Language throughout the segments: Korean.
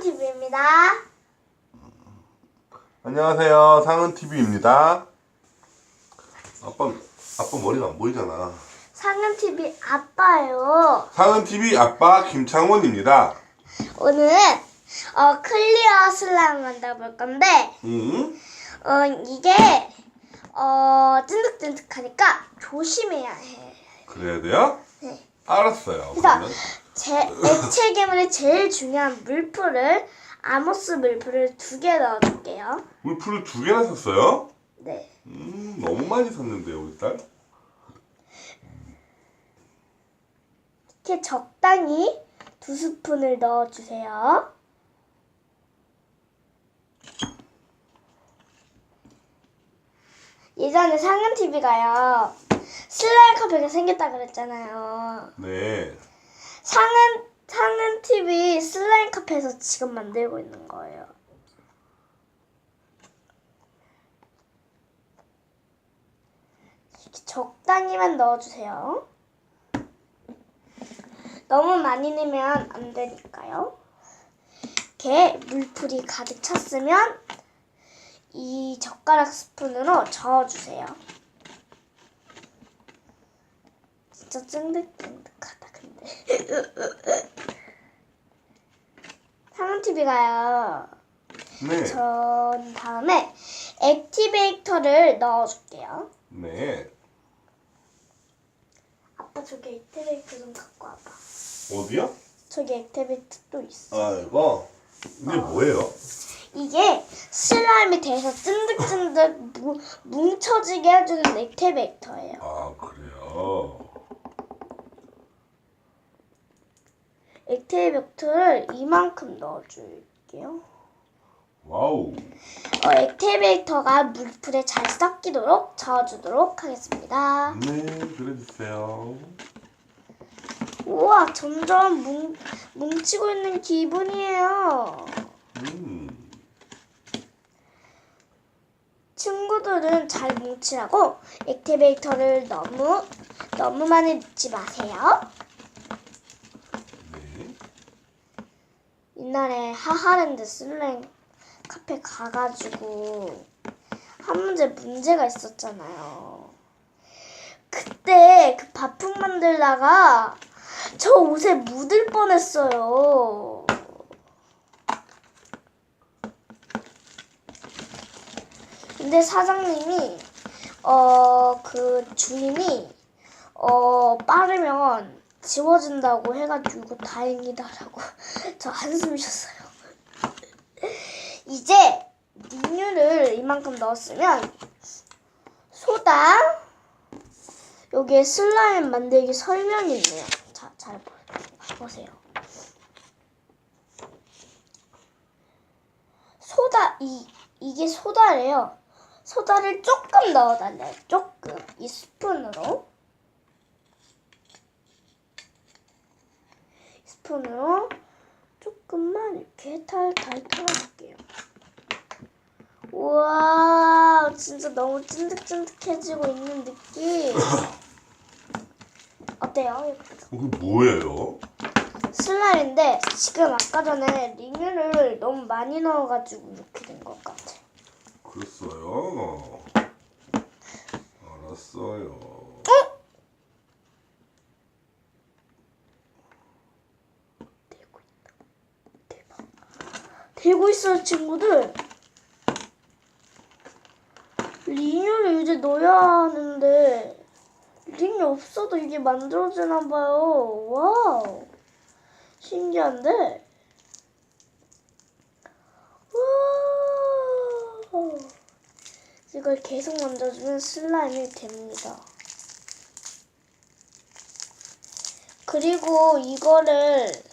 상은TV입니다. 안녕하세요. 상은TV입니다. 아빠, 아빠 머리가 안 보이잖아. 상은TV 아빠예요. 상은TV 아빠 김창원입니다. 오늘 어, 클리어 슬라임 만들어볼 건데 응? 어, 이게 어, 찐득찐득하니까 조심해야 해. 그래야 돼요? 네. 알았어요. 그래서 그러면. 제, 액체 괴물의 제일 중요한 물풀을 아모스 물풀을 두 개 넣어줄게요. 물풀을 두 개나 샀어요? 네. 음, 너무 많이 샀는데요, 우리 딸? 이렇게 적당히 두 스푼을 넣어주세요. 예전에 상은 TV가요 슬라임 카페가 생겼다 그랬잖아요. 네. 상은 상은 TV 슬라임 카페에서 지금 만들고 있는 거예요. 이렇게 적당히만 넣어주세요. 너무 많이 넣으면 안 되니까요. 이렇게 물풀이 가득 찼으면 이 젓가락 스푼으로 저어주세요. 진짜 찐득찐득하다 근데. 상은 TV가요. 네. 전 다음에 액티베이터를 넣어줄게요. 네. 아빠 저기 액티베이터 좀 갖고 와봐. 어디요? 저기 액티베이터 또 있어. 아, 이거? 이게 뭐예요? 이게 슬라임이 돼서 찐득찐득 무, 뭉쳐지게 해주는 액티베이터예요. 아, 그래요? 액티베이터를 이만큼 넣어줄게요. 와우. 어, 액티베이터가 물풀에 잘 섞이도록 저어주도록 하겠습니다. 네, 그래주세요. 우와, 점점 뭉, 뭉치고 있는 기분이에요. 음. 친구들은 잘 뭉치라고 액티베이터를 너무 너무 많이 넣지 마세요. 옛날에 하하랜드 슬랭 카페 가가지고 한 문제 문제가 있었잖아요. 그때 그 바풍 만들다가 저 옷에 묻을 뻔했어요. 근데 사장님이 어 그 주인이 어 빠르면 지워진다고 해가지고 다행이다라고 저 한숨 쉬었어요. 이제 리뉴를 이만큼 넣었으면 소다 여기에 슬라임 만들기 설명이 있네요. 자, 잘 보- 보세요. 소다 이 이게 소다래요. 소다를 조금 넣어달래요. 조금 이 스푼으로 스푼으로 조금만 이렇게 탈탈 털어줄게요. 우와, 진짜 너무 찐득찐득해지고 있는 느낌. 어때요? 그게 뭐예요? 슬라임인데 지금 아까 전에 리뉴를 너무 많이 넣어가지고 이렇게 된 것 같아. 그랬어요. 알았어요. 되고 있다. 대박. 되고 있어요, 친구들. 리뉴를 이제 넣어야 하는데 리뉴 없어도 이게 만들어지나 봐요. 와우. 신기한데? 와. 이걸 계속 만져주면 슬라임이 됩니다. 그리고 이거를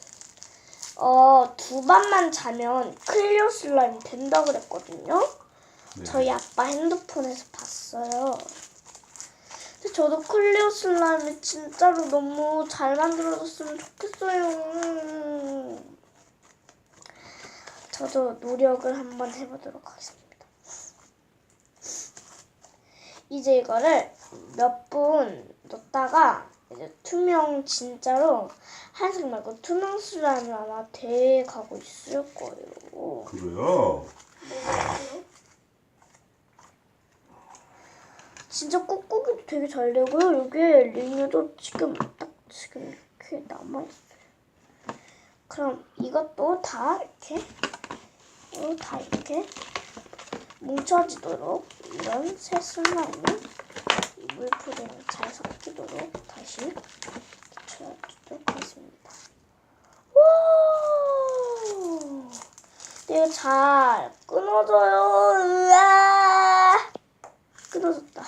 어, 두 번만 자면 클리어 슬라임이 된다 그랬거든요. 네. 저희 아빠 핸드폰에서 봤어요. 근데 저도 클리어 슬라임이 진짜로 너무 잘 만들어졌으면 좋겠어요. 저도 노력을 한번 해보도록 하겠습니다. 이제 이거를 몇분 넣다가 이제 투명 진짜로 하얀색 말고 투명 슬라임이 아마 돼 가고 있을 거예요. 그래요? 진짜 꾹꾹이도 되게 잘 되고요. 여기에 리뉴도 지금 딱 지금 이렇게 남아 있어요. 그럼 이것도 다 이렇게 어, 다 이렇게 뭉쳐지도록 이런 새 슬라임을 이 물풀이랑 잘 섞이도록 다시 이렇게 하겠습니다. 와! 이거 잘 끊어져요. 으아! 끊어졌다.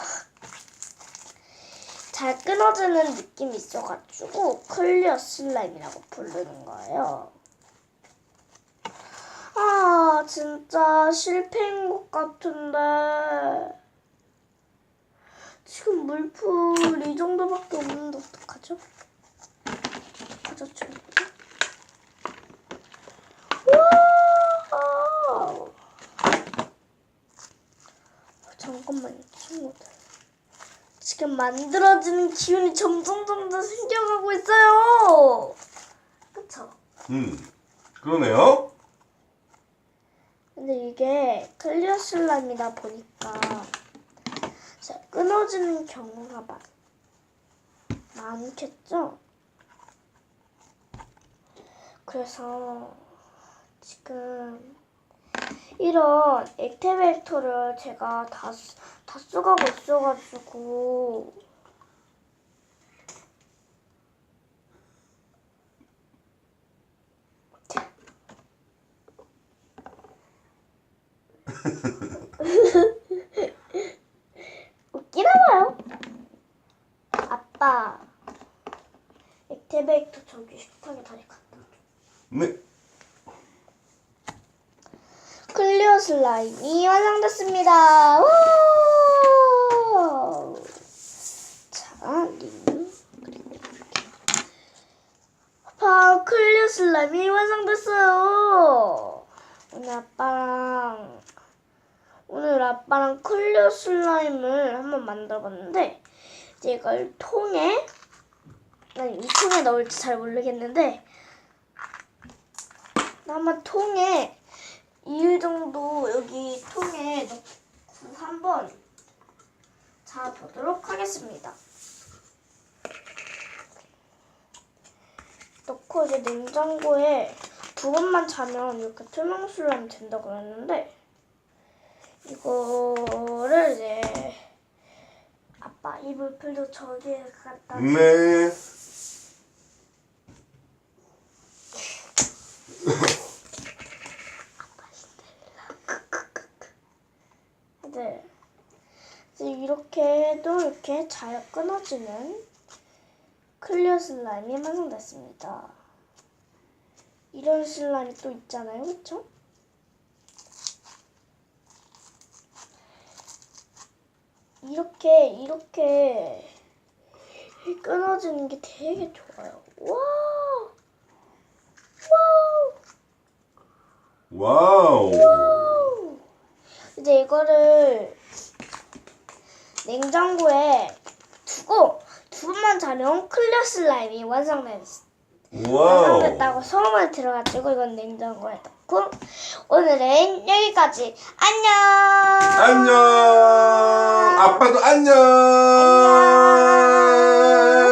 잘 끊어지는 느낌이 있어가지고 클리어 슬라임이라고 부르는 거예요. 아, 진짜 실패인 것 같은데. 지금 물풀 이 정도밖에 없는데? 어떡하죠, 지금? 와! 잠깐만요, 친구들. 지금 만들어지는 기운이 점점 점점 생겨가고 있어요. 그쵸? 음, 그러네요. 근데 이게 클리어 슬라임이다 보니까 자, 끊어지는 경우가 많, 많겠죠? 그래서 지금 이런 액티베이터를 제가 다, 쓰- 다 써가고 있어가지고 웃기나 봐요. 아빠, 액티베이터 저기 식탁에 갖다 줘. 네. 클리어 슬라임이 완성됐습니다. 우! 자, 리는 그리고 이렇게. 봐, 클리어 슬라임이 완성됐어요. 오늘 아빠랑 오늘 아빠랑 클리어 슬라임을 한번 만들어봤는데 이제 이걸 통에 아니 이 통에 넣을지 잘 모르겠는데 아마 통에 이 정도 여기 통에 넣고 한번 잡아보도록 하겠습니다. 넣고 이제 냉장고에 두 번만 자면 이렇게 투명 슬라임이 된다고 그랬는데 이거를 이제 아빠 이불 풀도 저기에 갖다 네. 네. 이제 이렇게 해도 이렇게 잘 끊어지는 클리어 슬라임이 완성됐습니다. 이런 슬라임이 또 있잖아요, 그렇죠? 이렇게 이렇게 끊어지는 게 되게 좋아요. 와, 와. 와우. 이제 이거를 냉장고에 두고 두 번만 자면 클리어 슬라임이 와우. 완성됐다고 소문을 들어가지고 이건 냉장고에 넣고 오늘은 여기까지 안녕 안녕. 아빠도 안녕. 안녕.